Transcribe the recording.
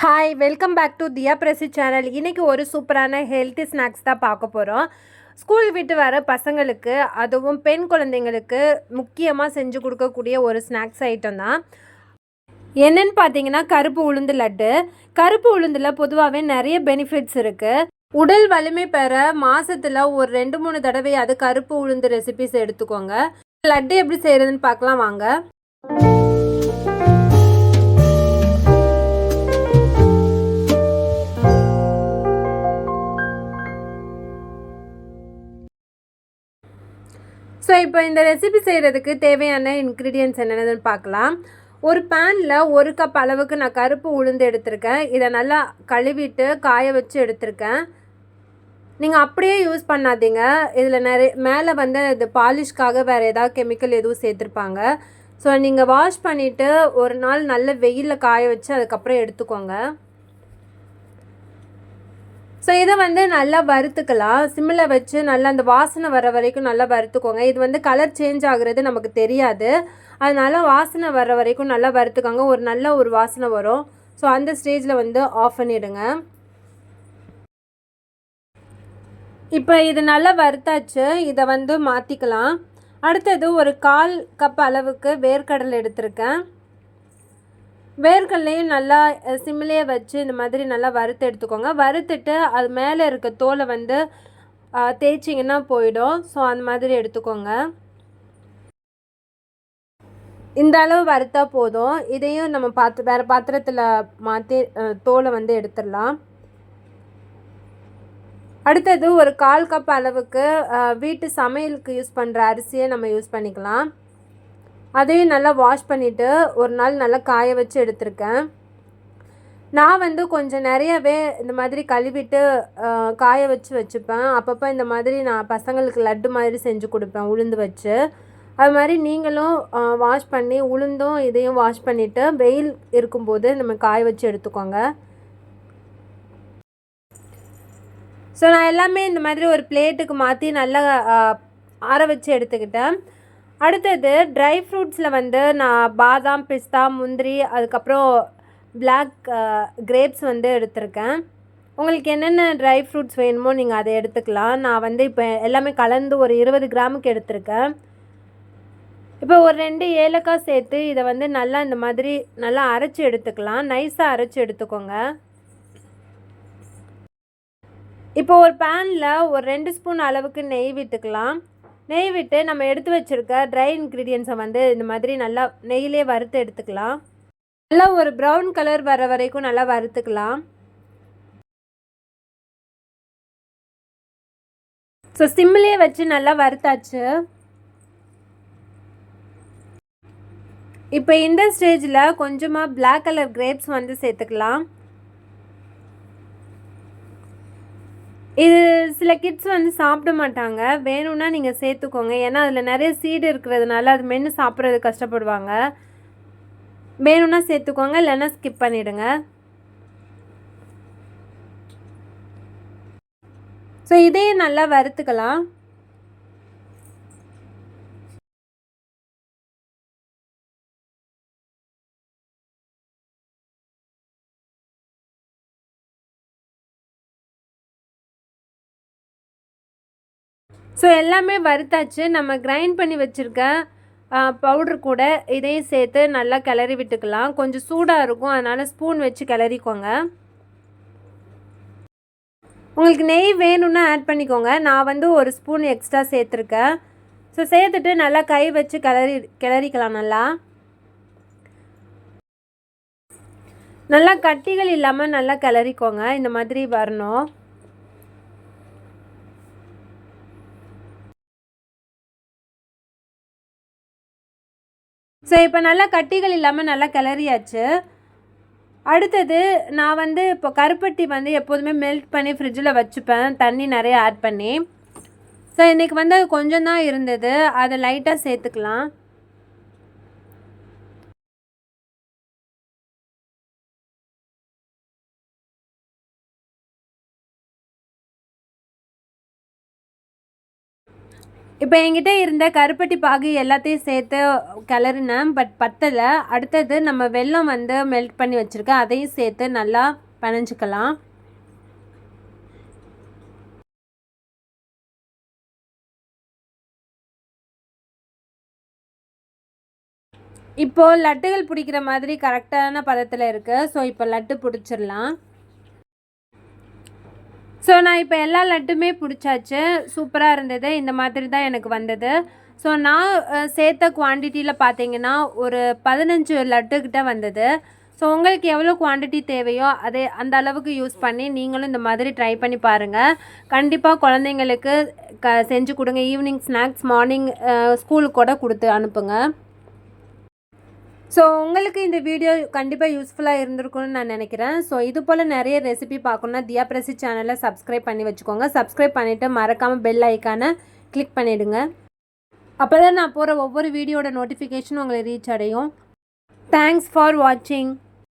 Hi welcome back to Diya Prasi channel இன்றைக்கி ஒரு சூப்பரான ஹெல்த்தி ஸ்நாக்ஸ் தான் பார்க்க போகிறோம் ஸ்கூல் விட்டு வர பசங்களுக்கு அதுவும் பெண் குழந்தைங்களுக்கு முக்கியமாக செஞ்சு கொடுக்கக்கூடிய ஒரு ஸ்நாக்ஸ் ஐட்டம் தான். என்னென்னு பார்த்தீங்கன்னா கருப்பு உளுந்து லட்டு. கருப்பு உளுந்தில் பொதுவாகவே நிறைய பெனிஃபிட்ஸ் இருக்குது உடல் வலிமை பெற மாதத்தில் ஒரு ரெண்டு மூணு தடவை அது கருப்பு உளுந்து ரெசிபிஸ் எடுத்துக்கோங்க. லட்டு எப்படி செய்கிறதுன்னு பார்க்கலாம் வாங்க. ஸோ இப்போ இந்த ரெசிபி செய்கிறதுக்கு தேவையான இன்க்ரீடியன்ஸ் என்னென்னு பார்க்கலாம். ஒரு பேனில் ஒரு கப் அளவுக்கு நான் கருப்பு உளுந்து எடுத்திருக்கேன். இதை நல்லா கழுவிட்டு காய வச்சு எடுத்திருக்கேன். நீங்கள் அப்படியே யூஸ் பண்ணாதீங்க. இதில் நிறைய மேலே வந்து இது பாலிஷ்க்காக வேறு ஏதாவது கெமிக்கல் எதுவும் சேர்த்துருப்பாங்க. ஸோ நீங்கள் வாஷ் பண்ணிவிட்டு ஒரு நாள் நல்ல வெயிலில் காய வச்சு அதுக்கப்புறம் எடுத்துக்கோங்க. ஸோ இதை வந்து நல்லா வறுத்துக்கலாம். சிம்மில் வச்சு நல்லா அந்த வாசனை வர வரைக்கும் நல்லா வறுத்துக்கோங்க. இது வந்து கலர் சேஞ்ச் ஆகுறது நமக்கு தெரியாது. அதனால் வாசனை வர வரைக்கும் நல்லா வறுத்துக்கோங்க. ஒரு நல்ல ஒரு வாசனை வரும். ஸோ அந்த ஸ்டேஜில் வந்து ஆஃப் பண்ணிவிடுங்க இப்போ இது நல்லா வறுத்தாச்சு. இதை வந்து மாற்றிக்கலாம் அடுத்தது ஒரு கால் கப் அளவுக்கு வேர்க்கடலை எடுத்திருக்கேன். வேர்க்கடலையும் நல்லா சிம்மிலேயே வச்சு இந்த மாதிரி நல்லா வறுத்து எடுத்துக்கோங்க. வறுத்துட்டு அது மேலே இருக்க தோலை வந்து தேய்ச்சிங்கன்னா போயிடும். ஸோ அந்த மாதிரி எடுத்துக்கோங்க. இந்த அளவு வறுத்தா போதும். இதையும் நம்ம பாத்து வேறு பாத்திரத்தில் மாற்றி தோலை வந்து எடுத்துடலாம். அடுத்தது ஒரு கால் கப் அளவுக்கு வீட்டு சமையலுக்கு யூஸ் பண்ணுற அரிசியை நம்ம யூஸ் பண்ணிக்கலாம். அதையும் நல்லா வாஷ் பண்ணிவிட்டு ஒரு நாள் நல்லா காய வச்சு எடுத்திருக்கேன். நான் வந்து கொஞ்சம் நிறையவே இந்த மாதிரி கழுவிட்டு காய வச்சு வச்சுப்பேன். அப்பப்போ இந்த மாதிரி நான் பசங்களுக்கு லட்டு மாதிரி செஞ்சு கொடுப்பேன் உளுந்து வச்சு. அது மாதிரி நீங்களும் வாஷ் பண்ணி உளுந்தும் இதையும் வாஷ் பண்ணிவிட்டு வெயில் இருக்கும்போது நம்ம காய வச்சு எடுத்துக்கோங்க. ஸோ நான் எல்லாமே இந்த மாதிரி ஒரு பிளேட்டுக்கு மாற்றி நல்லா ஆற வச்சு எடுத்துக்கிட்டேன். அடுத்தது ட்ரை ஃப்ரூட்ஸில் வந்து நான் பாதாம் பிஸ்தா முந்திரி அதுக்கப்புறம் பிளாக் கிரேப்ஸ் வந்து எடுத்திருக்கேன். உங்களுக்கு என்னென்ன ட்ரை ஃப்ரூட்ஸ் வேணுமோ நீங்கள் அதை எடுத்துக்கலாம். நான் வந்து இப்போ எல்லாமே கலந்து ஒரு இருபது கிராமுக்கு எடுத்திருக்கேன். இப்போ ஒரு ரெண்டு ஏலக்காய் சேர்த்து இதை வந்து நல்லா இந்த மாதிரி நல்லா அரைச்சி எடுத்துக்கலாம். நைஸாக அரைச்சி எடுத்துக்கோங்க. இப்போ ஒரு பேனில் ஒரு ரெண்டு ஸ்பூன் அளவுக்கு நெய் விட்டுக்கலாம். நெய் விட்டு நம்ம எடுத்து வச்சுருக்க ட்ரை இன்க்ரீடியன்ஸை வந்து இந்த மாதிரி நல்லா நெய்யிலே வறுத்து எடுத்துக்கலாம். நல்லா ஒரு ப்ரௌன் கலர் வர வரைக்கும் நல்லா வறுத்துக்கலாம். ஸோ சிம்மிலே வச்சு நல்லா வறுத்தாச்சு. இப்போ இந்த ஸ்டேஜில் கொஞ்சமாக பிளாக் கலர் கிரேப்ஸ் வந்து சேர்த்துக்கலாம். இது சில கிட்ஸ் வந்து சாப்பிட மாட்டாங்க வேணும்னா நீங்கள் சேர்த்துக்கோங்க. ஏன்னா அதில் நிறைய சீடு இருக்கிறதுனால அது மென்று சாப்பிட்றது கஷ்டப்படுவாங்க. வேணும்னா சேர்த்துக்கோங்க. இல்லைன்னா ஸ்கிப் பண்ணிவிடுங்க ஸோ இதையும் நல்லா வறுத்துக்கலாம். ஸோ எல்லாமே வறுத்தாச்சு. நம்ம கிரைண்ட் பண்ணி வச்சுருக்க பவுட்ரு கூட இதையும் சேர்த்து நல்லா கிளறி விட்டுக்கலாம். கொஞ்சம் சூடாக இருக்கும். அதனால் ஸ்பூன் வச்சு கிளறிக்கோங்க. உங்களுக்கு நெய் வேணும்னா ஆட் பண்ணிக்கோங்க. நான் வந்து ஒரு ஸ்பூன் எக்ஸ்ட்ரா சேர்த்துருக்கேன். ஸோ சேர்த்துட்டு நல்லா கை வச்சு கிளறி கிளறிக்கலாம் நல்லா. நல்லா கட்டிகள் இல்லாமல் நல்லா கிளறிக்கோங்க. இந்த மாதிரி வரணும். ஸோ இப்போ நல்லா கட்டிகள் இல்லாமல் நல்லா கிளறியாச்சு. அடுத்தது நான் வந்து இப்போ கருப்பட்டி வந்து எப்போதுமே மெல்ட் பண்ணி ஃப்ரிட்ஜில் வச்சுப்பேன். தண்ணி நிறைய ஆட் பண்ணி. ஸோ இன்றைக்கி வந்து அது கொஞ்சம் தான் இருந்தது. அதை லைட்டாக சேர்த்துக்கலாம். இப்போ என்கிட்ட இருந்த கருப்பட்டி பாகு எல்லாத்தையும் சேர்த்து கிளறினேன் பட் பத்தலை. அடுத்தது நம்ம வெல்லம் வந்து மெல்ட் பண்ணி வச்சுருக்கேன். அதையும் சேர்த்து நல்லா பனைஞ்சிக்கலாம் இப்போது லட்டுகள் பிடிக்கிற மாதிரி கரெக்டான பதத்தில் இருக்குது ஸோ இப்போ லட்டு பிடிச்சிடலாம். ஸோ நான் இப்போ எல்லா லட்டுமே பிடிச்சாச்சு. சூப்பராக இருந்தது. இந்த மாதிரி தான் எனக்கு வந்தது. ஸோ நான் சேர்த்த குவான்டிட்டியில் பார்த்தீங்கன்னா ஒரு பதினஞ்சு லட்டுக்கிட்ட வந்தது. ஸோ உங்களுக்கு எவ்வளோ குவான்டிட்டி தேவையோ அதே அந்த அளவுக்கு யூஸ் பண்ணி நீங்களும் இந்த மாதிரி ட்ரை பண்ணி பாருங்கள் கண்டிப்பாக குழந்தைங்களுக்கு க செஞ்சு கொடுங்க. ஈவினிங் ஸ்நாக்ஸ் மார்னிங் ஸ்கூலுக்கு கூட கொடுத்து அனுப்புங்க. ஸோ உங்களுக்கு இந்த வீடியோ கண்டிப்பாக யூஸ்ஃபுல்லாக இருந்திருக்கும்னு நான் நினைக்கிறேன். ஸோ இது போல் நிறைய ரெசிபி பார்க்கணுன்னா தியா பிரசி சேனலை சப்ஸ்கிரைப் பண்ணி வச்சுக்கோங்க. சப்ஸ்கிரைப் பண்ணிவிட்டு மறக்காமல் பெல் ஐக்கானை கிளிக் பண்ணிவிடுங்க அப்போ தான் நான் போகிற ஒவ்வொரு வீடியோட நோட்டிஃபிகேஷனும் உங்களை ரீச் அடையும். தேங்க்ஸ் ஃபார் வாட்சிங்